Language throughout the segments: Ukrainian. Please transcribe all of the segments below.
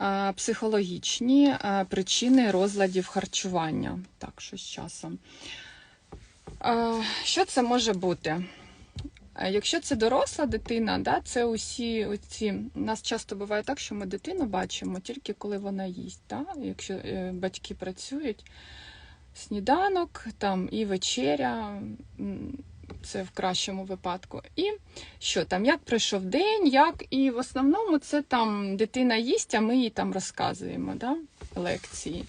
е, психологічні е, причини розладів харчування. Так, що з часом. Е, Що це може бути? Якщо це доросла дитина, да, це усі оці. У нас часто буває так, що ми дитину бачимо тільки коли вона їсть. Да? Якщо батьки працюють, сніданок там і вечеря, це в кращому випадку. І що там, як пройшов день, як, і в основному це там дитина їсть, а ми їй там розказуємо да? лекції.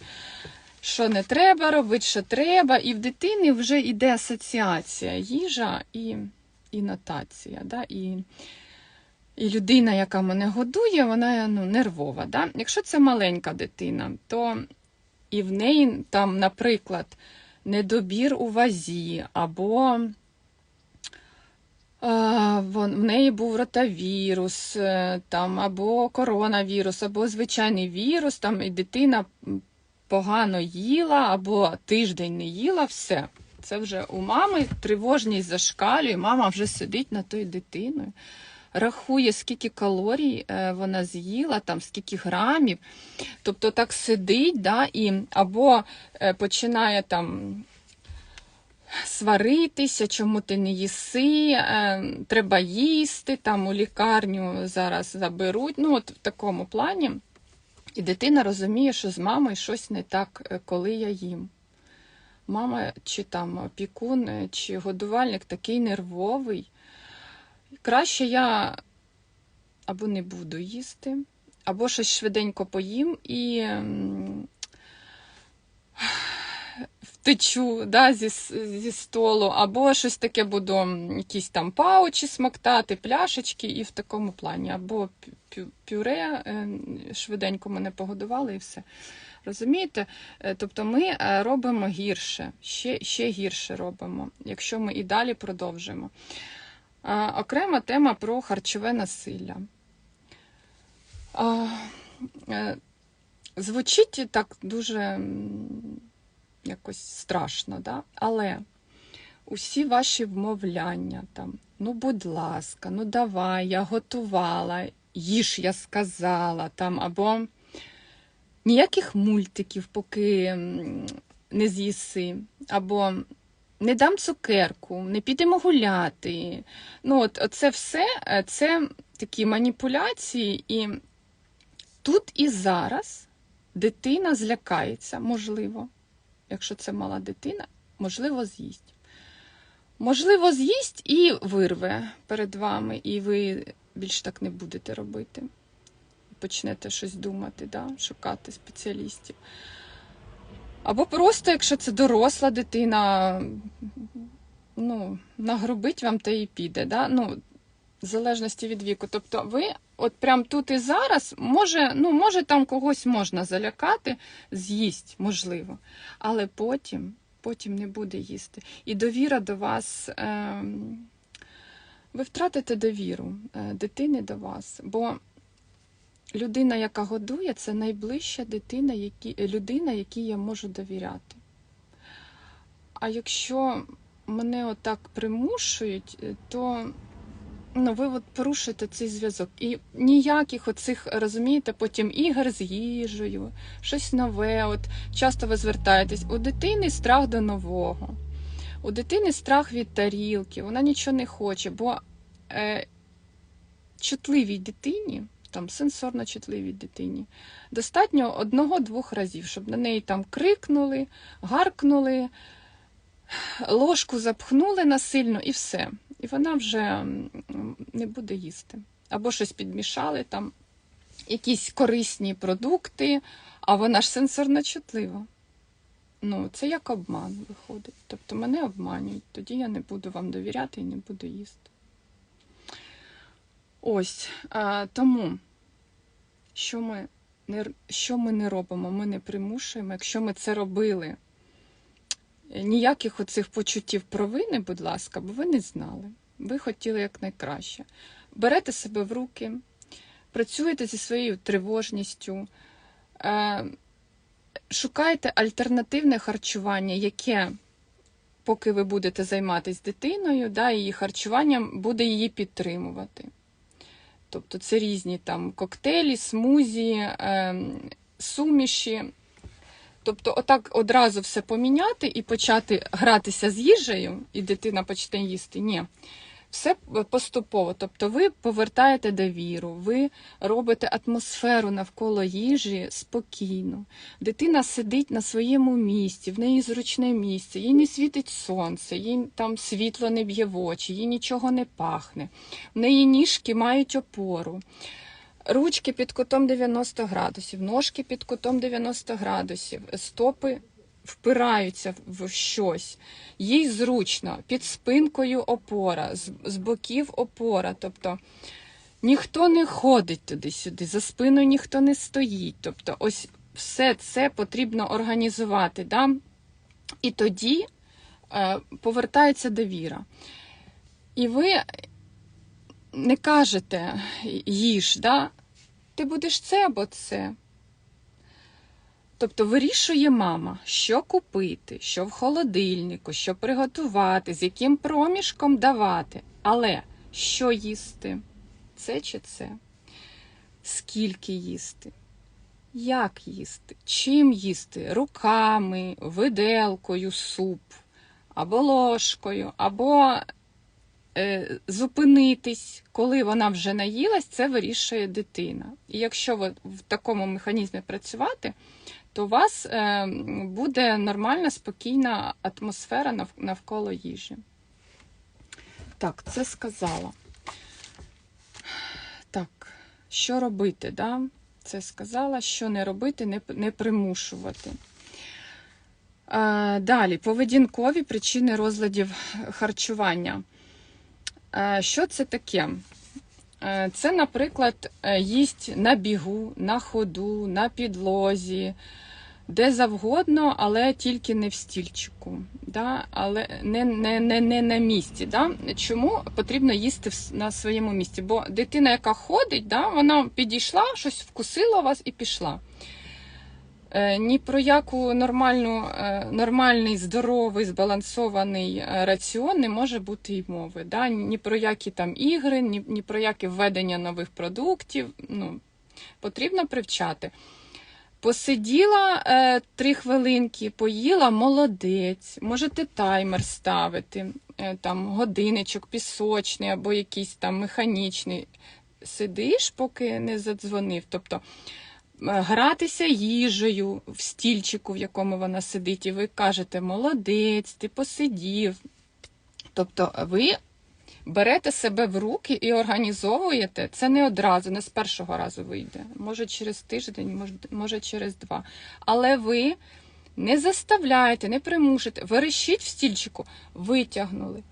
Що не треба робити, що треба, і в дитини вже йде асоціація їжа і, і нотація. Да? І, і людина, яка мене годує, вона ну, нервова. Да? Якщо це маленька дитина, то і в неї там, наприклад, недобір у вазі, або в неї був ротавірус, е, там, або коронавірус, або звичайний вірус, там, і дитина погано їла, або тиждень не їла, все. Це вже у мами тривожність зашкалює, мама вже сидить над тою дитиною, рахує, скільки калорій е, вона з'їла, там, скільки грамів. Тобто так сидить, да, і або е, починає там сваритися, чому ти не їси, е, треба їсти, там у лікарню зараз заберуть. Ну, от в такому плані. І дитина розуміє, що з мамою щось не так, е, коли я їм. Мама чи там опікун, е, чи годувальник такий нервовий. Краще я або не буду їсти, або щось швиденько поїм і втечу да, зі, зі столу, або щось таке буду, якісь там паучі смоктати, пляшечки, і в такому плані, або пю- пю- пюре е, швиденько мене погодували і все. Розумієте? Е, Тобто ми е, робимо гірше, ще, ще гірше робимо, якщо ми і далі продовжимо. Окрема тема про харчове насилля. Звучить так дуже якось страшно, да? але усі ваші вмовляння там, ну, будь ласка, ну давай, я готувала, їж, я сказала, там, або ніяких мультиків, поки не з'їси, або не дам цукерку, не підемо гуляти. Ну, от, це все е, це такі маніпуляції, і тут і зараз дитина злякається, можливо, якщо це мала дитина, можливо, з'їсть. Можливо, з'їсть і вирве перед вами, і ви більш так не будете робити. Почнете щось думати, да? шукати спеціалістів. Або просто, якщо це доросла дитина, ну, нагрубить вам та і піде. Да? Ну, в залежності від віку. Тобто ви от прям тут і зараз, може, ну, може там когось можна залякати, з'їсть, можливо. Але потім, потім не буде їсти. І довіра до вас. Е, ви втратите довіру е, дитини до вас. Бо людина, яка годує, це найближча дитина, які, людина, якій я можу довіряти. А якщо мене отак примушують, е, то ну, ви от порушуєте цей зв'язок. І ніяких оцих, розумієте, потім ігор з їжею, щось нове. От часто ви звертаєтесь, у дитини страх до нового, у дитини страх від тарілки, вона нічого не хоче, бо е, чутливій дитині, там сенсорно чутливій дитині, достатньо одного-двох разів, щоб на неї там крикнули, гаркнули, ложку запхнули насильно і все. І вона вже не буде їсти. Або щось підмішали, там якісь корисні продукти, а вона ж сенсорно чутлива. Ну, це як обман виходить. Тобто мене обманюють, тоді я не буду вам довіряти і не буду їсти. Ось а, тому, що ми, не, що ми не робимо, ми не примушуємо. Якщо ми це робили, ніяких оцих почуттів провини, будь ласка, бо ви не знали. Ви хотіли якнайкраще. Берете себе в руки, працюєте зі своєю тривожністю, е, шукаєте альтернативне харчування, яке, поки ви будете займатися дитиною, да, її харчуванням буде її підтримувати. Тобто це різні там коктейлі, смузі, ем, суміші. Тобто, отак одразу все поміняти і почати гратися з їжею, і дитина почне їсти. Ні. Все поступово. Тобто ви повертаєте довіру, ви робите атмосферу навколо їжі спокійно. Дитина сидить на своєму місці, в неї зручне місце, їй не світить сонце, їй там світло не б'є в очі, їй нічого не пахне. В неї ніжки мають опору. Ручки під кутом 90 градусів, ножки під кутом 90 градусів, стопи впираються в щось. Їй зручно, під спинкою опора, з, з боків опора. Тобто ніхто не ходить туди-сюди, за спиною ніхто не стоїть. Тобто, ось все це потрібно організувати. Да? І тоді е, повертається довіра. І ви не кажете їж, да? ти будеш це або це. Тобто вирішує мама, що купити, що в холодильнику, що приготувати, з яким проміжком давати. Але що їсти? Це чи це? Скільки їсти? Як їсти? Чим їсти? Руками, виделкою суп, або ложкою, або зупинитись, коли вона вже наїлась, це вирішує дитина. І якщо ви в такому механізмі працювати, то у вас е, буде нормальна, спокійна атмосфера навколо їжі. Так, це сказала. Так, що робити? Да? Це сказала, що не робити, не, не примушувати. Е, далі, поведінкові причини розладів харчування. Е, Що це таке? Е, Це, наприклад, е, їсть на бігу, на ходу, на підлозі, де завгодно, але тільки не в стільчику, да? але не, не, не, не на місці. Да? Чому потрібно їсти на своєму місці? Бо дитина, яка ходить, да, вона підійшла, щось вкусила вас і пішла. Е, Ні про яку нормальну, е, нормальний, здоровий, збалансований е, раціон не може бути й мови. Да? Ні про які там ігри, ні, ні про яке введення нових продуктів. Ну, потрібно привчати. Посиділа е, три хвилинки, поїла молодець. Можете таймер ставити, е, там годинничок пісочний або якийсь там механічний. Сидиш, поки не задзвонив. Тобто гратися їжею в стільчику, в якому вона сидить, і ви кажете, молодець, ти посидів. Тобто ви берете себе в руки і організовуєте. Це не одразу, не з першого разу вийде. Може через тиждень, може, може через два. Але ви не заставляєте, не примушуєте. Верещіть в стільчику, витягнули,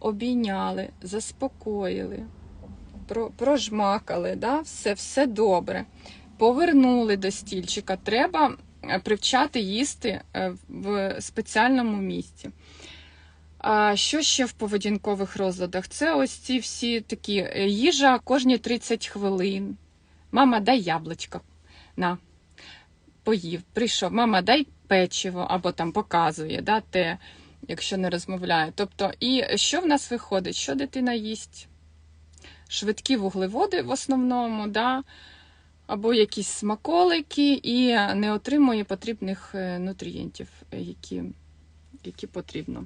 обійняли, заспокоїли, прожмакали, да? все, все добре. Повернули до стільчика. Треба е, привчати їсти е, в спеціальному місці. А що ще в поведінкових розладах? Це ось ці всі такі е, їжа кожні 30 хвилин. Мама, дай яблучко. На, поїв, прийшов. Мама, дай печиво, або там показує, да, те, якщо не розмовляє. Тобто, і що в нас виходить? Що дитина їсть? Швидкі вуглеводи в основному, да, або якісь смаколики, і не отримує потрібних е, нутрієнтів, е, які, які потрібно.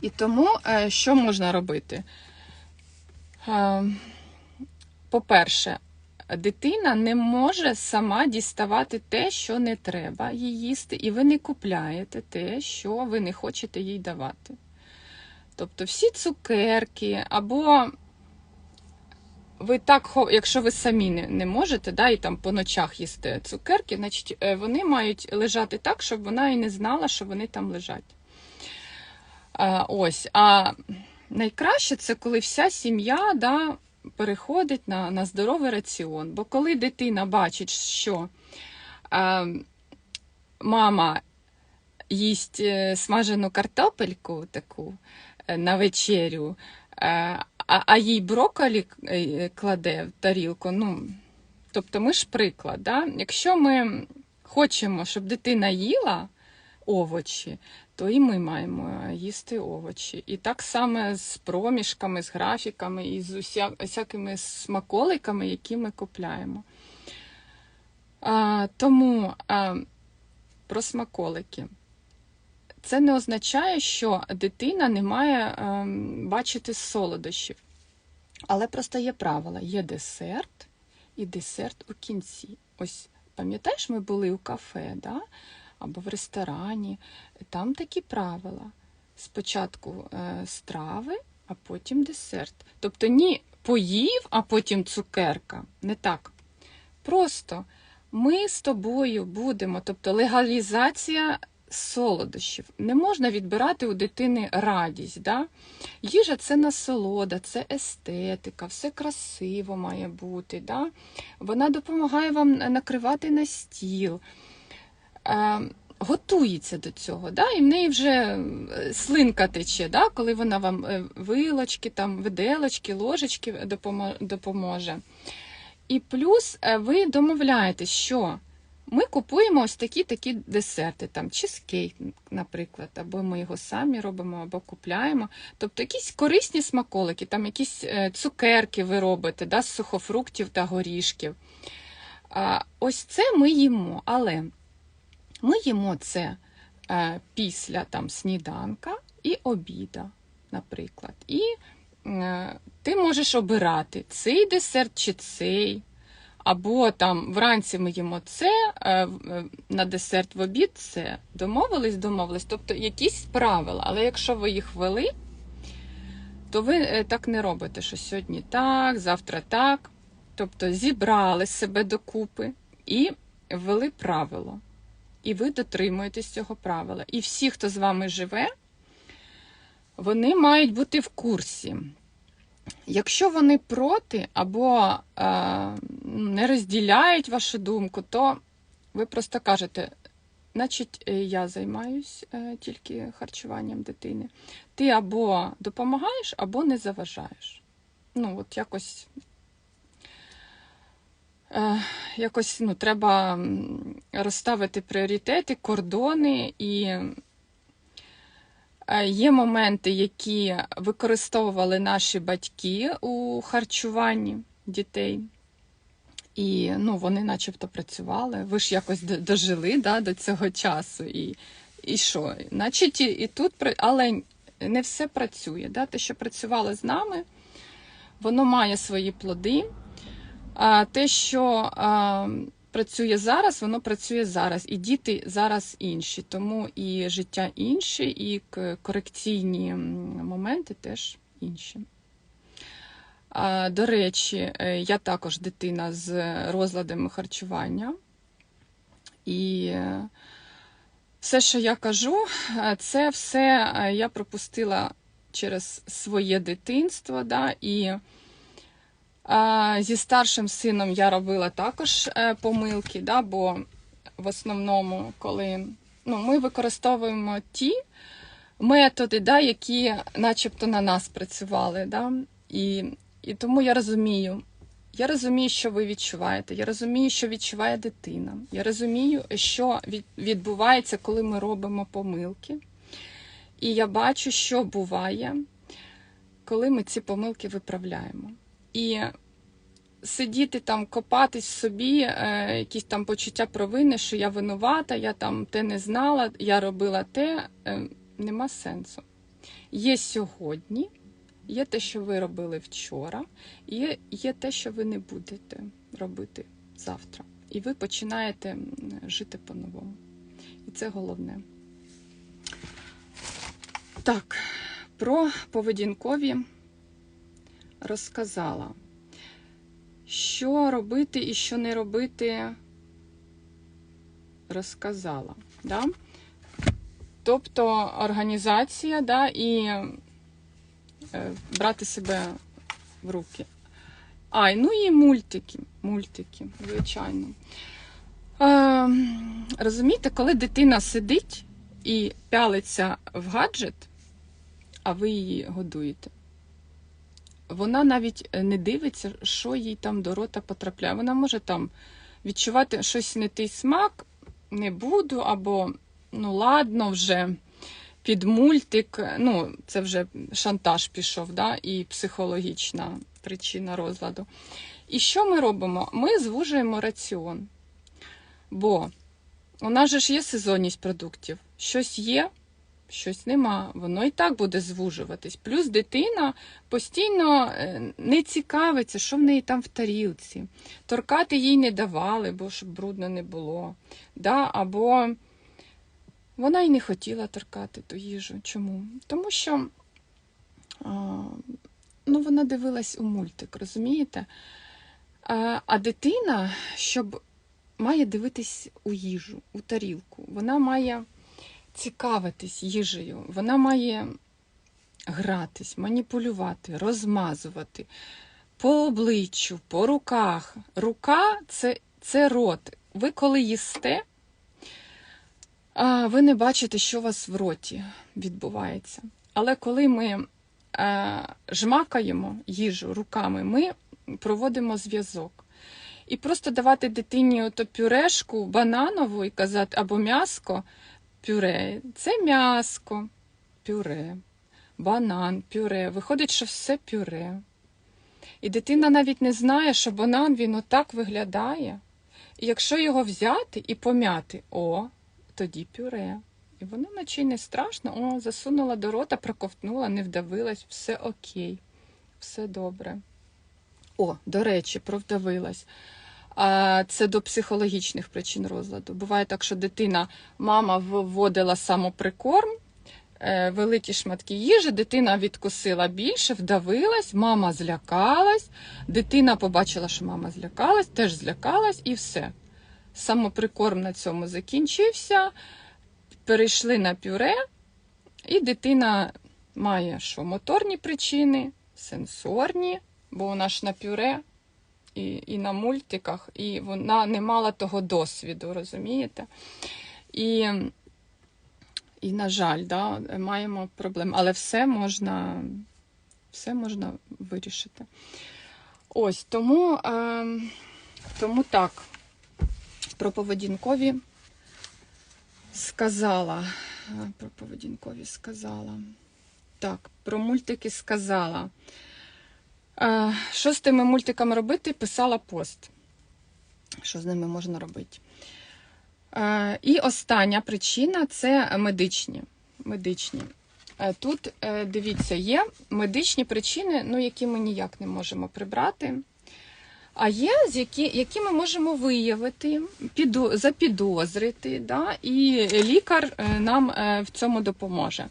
І тому е, що можна робити? По-перше, дитина не може сама діставати те, що не треба їй їсти, і ви не купляєте те, що ви не хочете їй давати. Тобто всі цукерки, або ви так, якщо ви самі не, не можете, да, і там по ночах їсте цукерки, значить е, вони мають лежати так, щоб вона і не знала, що вони там лежать. А, ось. А найкраще це коли вся сім'я да, переходить на, на здоровий раціон. Бо коли дитина бачить, що а, мама їсть е, смажену картопельку таку е, на вечерю, е, а, а їй брокколі е, кладе в тарілку, ну, тобто ми ж приклад. Да? Якщо ми хочемо, щоб дитина їла овочі, то і ми маємо їсти овочі. І так само з проміжками, з графіками і з уся, усякими смаколиками, які ми купляємо. А, тому а, про смаколики. Це не означає, що дитина не має ем, бачити солодощів. Але просто є правила: є десерт і десерт у кінці. Ось пам'ятаєш, ми були у кафе, да? або в ресторані. Там такі правила. Спочатку е, страви, а потім десерт. Тобто ні поїв, а потім цукерка. Не так. Просто ми з тобою будемо, тобто легалізація солодощів. Не можна відбирати у дитини радість. Да? Їжа це насолода, це естетика, все красиво має бути. Да? Вона допомагає вам накривати на стіл. Е, Готується до цього, да? і в неї вже е, слинка тече, да? коли вона вам е, вилочки, там, виделочки, ложечки допоможе. І плюс е, ви домовляєтесь, що ми купуємо ось такі такі десерти, там чизкейк, наприклад, або ми його самі робимо, або купляємо. Тобто якісь корисні смаколики, там якісь е, цукерки ви робите да, з сухофруктів та горішків. Ось це ми їмо, але ми їмо це е, після там, сніданка і обіда, наприклад. І е, ти можеш обирати цей десерт чи цей. Або там вранці ми їмо це, е, е, на десерт в обід це. Домовились, домовились. Тобто якісь правила. Але якщо ви їх ввели, то ви е, так не робите, що сьогодні так, завтра так. Тобто зібрали себе докупи і ввели правило. І ви дотримуєтесь цього правила. І всі, хто з вами живе, вони мають бути в курсі. Якщо вони проти або е, не розділяють вашу думку, то ви просто кажете, значить, е, я займаюсь е, тільки харчуванням дитини. Ти або допомагаєш, або не заважаєш. Ну, от якось, е, якось ну, треба розставити пріоритети, кордони і. Е, Є моменти, які використовували наші батьки у харчуванні дітей. І ну, вони начебто працювали. Ви ж якось дожили да, до цього часу. І, і що? Значить, і, і тут, але не все працює. Да? Те, що працювало з нами, воно має свої плоди. А те, що а, працює зараз, воно працює зараз. І діти зараз інші. Тому і життя інші, і корекційні моменти теж інші. До речі, е, я також дитина з розладами харчування. І е, все, що я кажу, е, це все я пропустила через своє дитинство. Да, і зі старшим сином я робила також е, помилки, да, бо в основному, коли ну, ми використовуємо ті методи, да, які начебто на нас працювали. Да, і, і тому я розумію. Я розумію, що ви відчуваєте. Я розумію, що відчуває дитина. Я розумію, що відбувається, коли ми робимо помилки. І я бачу, що буває, коли ми ці помилки виправляємо. І сидіти там, копатись в собі, е, якісь там почуття провини, що я винувата, я там те не знала, я робила те, е, нема сенсу. Є сьогодні, є те, що ви робили вчора, є, є те, що ви не будете робити завтра. І ви починаєте жити по-новому. І це головне. Так, про поведінкові розказала. Що робити і що не робити, розказала. Да? Тобто організація да, і е, брати себе в руки. А, ну і мультики. Мультики, звичайно. Е, розумієте, коли дитина сидить і пялиться в гаджет, а ви її годуєте, вона навіть е, не дивиться, що їй там до рота потрапляє. Вона може там відчувати щось не той смак, не буду, або ну ладно вже. під мультик. Ну, це вже шантаж пішов, да, і психологічна причина розладу. І що ми робимо? Ми звужуємо раціон. Бо у нас же ж є сезонність продуктів. Щось є, щось нема. Воно і так буде звужуватись. Плюс дитина постійно е, не цікавиться, що в неї там в тарілці. Торкати їй не давали, бо щоб брудно не було. Да? Або вона й не хотіла торкати ту їжу. Чому? Тому що ну, вона дивилась у мультик, розумієте? А, а дитина, щоб має дивитись у їжу, у тарілку. Вона має цікавитись їжею, вона має гратись, маніпулювати, розмазувати по обличчю, по руках. Рука це, це рот. Ви коли їсте, ви не бачите, що у вас в роті відбувається. Але коли ми жмакаємо їжу руками, ми проводимо зв'язок. І просто давати дитині пюрешку бананову і казати або м'яско, пюре. Це м'яско, пюре, банан, пюре. Виходить, що все пюре. І дитина навіть не знає, що банан він отак виглядає. І якщо його взяти і пом'яти, о, тоді пюре. І воно наче й не страшно, о, засунула до рота, проковтнула, не вдавилась, все окей, все добре. О, до речі, провдавилась. Це до психологічних причин розладу. Буває так, що дитина, мама вводила самоприкорм, е, великі шматки їжі, дитина відкусила більше, вдавилась, мама злякалась, дитина побачила, що мама злякалась, теж злякалась і все. Самоприкорм на цьому закінчився, перейшли на пюре, і дитина має що моторні причини, сенсорні, бо вона ж на пюре і і на мультиках, і вона не мала того досвіду, розумієте? І, і на жаль, да, маємо проблеми. Але все можна, все можна вирішити. Ось тому, е, тому так, про поведінкові сказала. Про поведінкові сказала. Так, про мультики сказала. Що з тими мультиками робити? Писала пост. Що з ними можна робити? І остання причина це медичні. медичні. Е, тут, е, дивіться, є медичні причини, ну, які ми ніяк не можемо прибрати. А є, які які ми можемо виявити, піду, запідозрити, да, і лікар е, нам в цьому допоможе.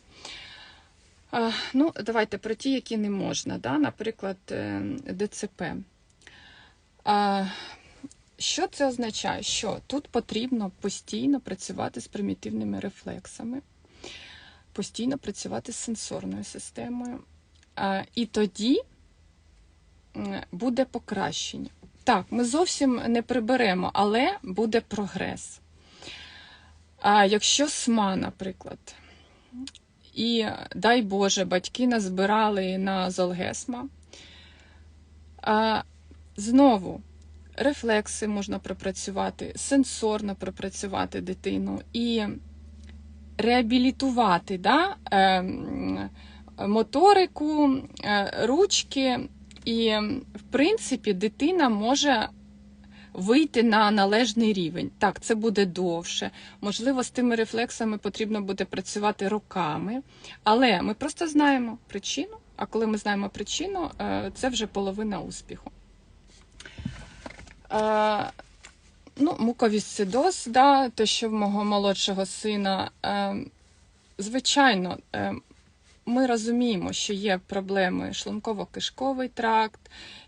Ну, Давайте про ті, які не можна, да? наприклад, е, ДЦП. Що це означає? Що тут потрібно постійно працювати з примітивними рефлексами, постійно працювати з сенсорною системою. І тоді буде покращення. Так, ми зовсім не приберемо, але буде прогрес. А якщо СМА, наприклад, і, дай Боже, батьки назбирали на Золгесма. А, Знову рефлекси можна пропрацювати, сенсорно пропрацювати дитину і реабілітувати да, е, моторику, е, ручки. І, в принципі, дитина може вийти на належний рівень. Так, це буде довше. Можливо, з тими рефлексами потрібно буде працювати роками, але ми просто знаємо причину. А коли ми знаємо причину, е, це вже половина успіху. Е, ну, Муковісцидоз, да, те, що в мого молодшого сина, е, звичайно, ми розуміємо, що є проблеми шлунково-кишковий тракт,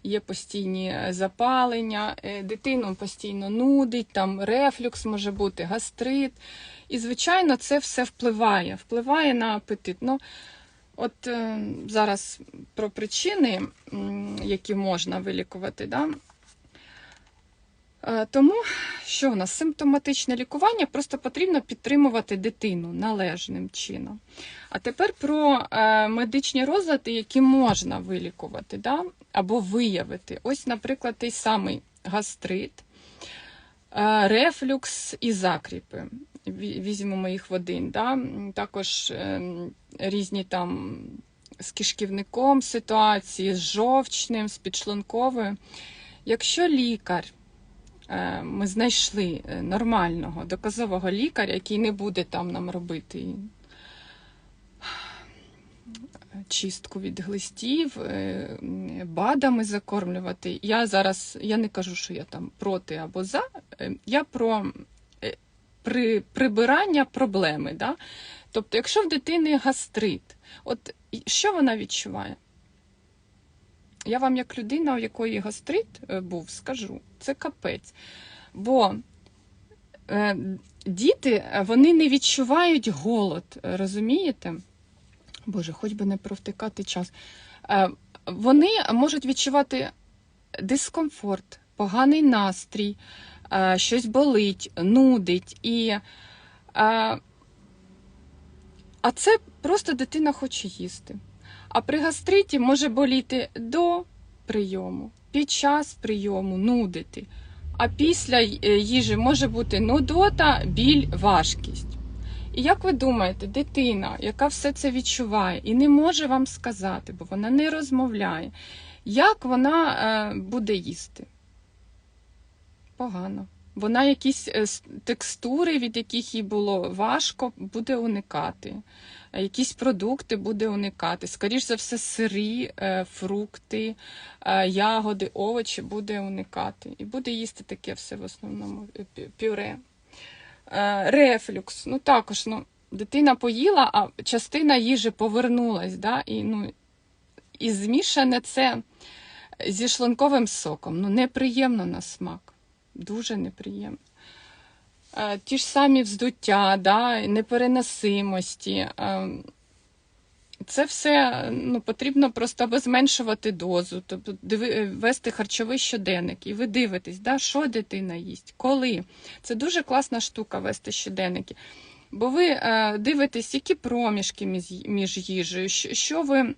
є постійні е, запалення, е, дитину постійно нудить, там рефлюкс може бути, гастрит. І, звичайно, це все впливає, впливає на апетит. Ну, От е, зараз про причини, які можна вилікувати. Да? Е, тому що у нас симптоматичне лікування, просто потрібно підтримувати дитину належним чином. А тепер про е, медичні розлади, які можна вилікувати да? або виявити. Ось, наприклад, той самий гастрит. Е, Рефлюкс і закріпи. Візьмемо їх в один. Да? Також різні там з кишківником ситуації, з жовчним, з підшлунковою. Якщо лікар, ми знайшли е, нормального, доказового лікаря, який не буде там нам робити чистку від глистів, е, БАДами закормлювати. Я зараз я не кажу, що я там проти або за. е, Я про е, при, прибирання проблеми. Да? Тобто, якщо в дитини гастрит, от що вона відчуває? Я вам, як людина, у якої гастрит е, був, скажу, це капець. Бо е, діти е, вони не відчувають голод, е, розумієте? Боже, хоч би не провтикати час. Е, Вони можуть відчувати дискомфорт, поганий настрій, е, щось болить, нудить. І, е, а це просто дитина хоче їсти. А при гастриті може боліти до прийому, під час прийому, нудити. А після е, їжі може бути нудота, біль, важкість. І як ви думаєте, дитина, яка все це відчуває і не може вам сказати, бо вона не розмовляє, як вона е, буде їсти? Погано. Вона якісь е, текстури, від яких їй було важко, буде уникати. Якісь продукти буде уникати. Скоріш за все, сирі, е, фрукти, е, ягоди, овочі буде уникати. І буде їсти таке все в основному е, пюре. Рефлюкс. Ну також ну, дитина поїла, а частина їжі повернулась. Да? І, ну, і змішане це зі шлунковим соком. Ну, неприємно на смак. Дуже неприємно. Е, Ті ж самі вздуття, да? непереносимості. Е, Це все ну, потрібно просто або зменшувати дозу, тобто е, вести харчовий щоденник. І ви дивитесь, да, що дитина їсть, коли. Це дуже класна штука вести щоденники. Бо ви е, дивитесь, які проміжки між, між їжею, що, що ви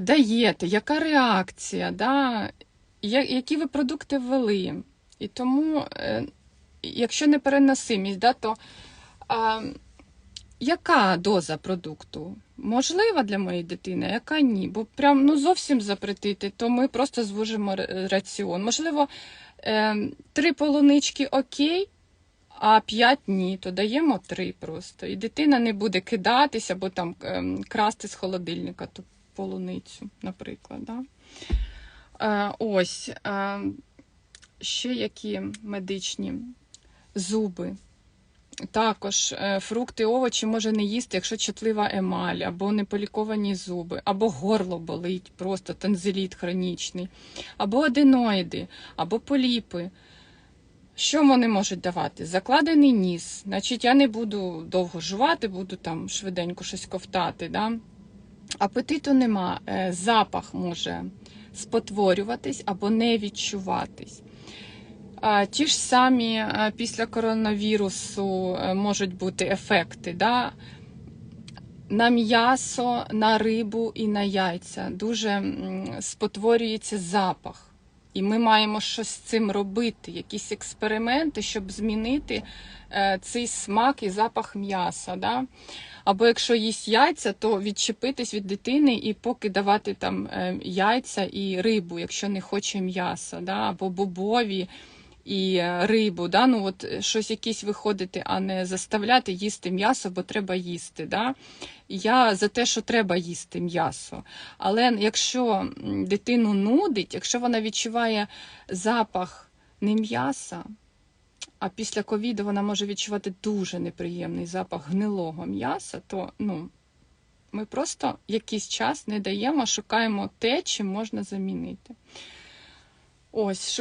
даєте, яка реакція, да, я, які ви продукти ввели. І тому, е, якщо не переносимість, да, то е, яка доза продукту? Можлива для моєї дитини, а яка ні? Бо прям ну, зовсім запретити, то ми просто звужимо раціон. Можливо, е, три полунички окей, а п'ять ні, то даємо три просто. І дитина не буде кидатися або там ем, красти з холодильника ту полуницю, наприклад. Да? Е, ось е, ще які медичні зуби. Також е, фрукти, овочі може не їсти, якщо чутлива емаль, або неполіковані зуби, або горло болить, просто танзеліт хронічний, або аденоїди, або поліпи. Що вони можуть давати? Закладений ніс. Значить, я не буду довго жувати, буду там швиденько щось ковтати. Да? Апетиту нема, е, запах може спотворюватись або не відчуватись. Ті ж самі після коронавірусу е, можуть бути ефекти. Да? На м'ясо, на рибу і на яйця дуже спотворюється запах. І ми маємо щось з цим робити, якісь експерименти, щоб змінити е, цей смак і запах м'яса. Да? Або якщо їсть яйця, то відчепитись від дитини і поки давати там е, яйця і рибу, якщо не хоче м'яса, да? або бобові і е, рибу. Да? Ну, от е, щось якесь виходити, а не заставляти їсти м'ясо, бо треба їсти. Да? Я за те, що треба їсти м'ясо. Але якщо дитину нудить, якщо вона відчуває запах не м'яса, а після ковіду вона може відчувати дуже неприємний запах гнилого м'яса, то ну, ми просто якийсь час не даємо, шукаємо те, чим можна замінити. Ось,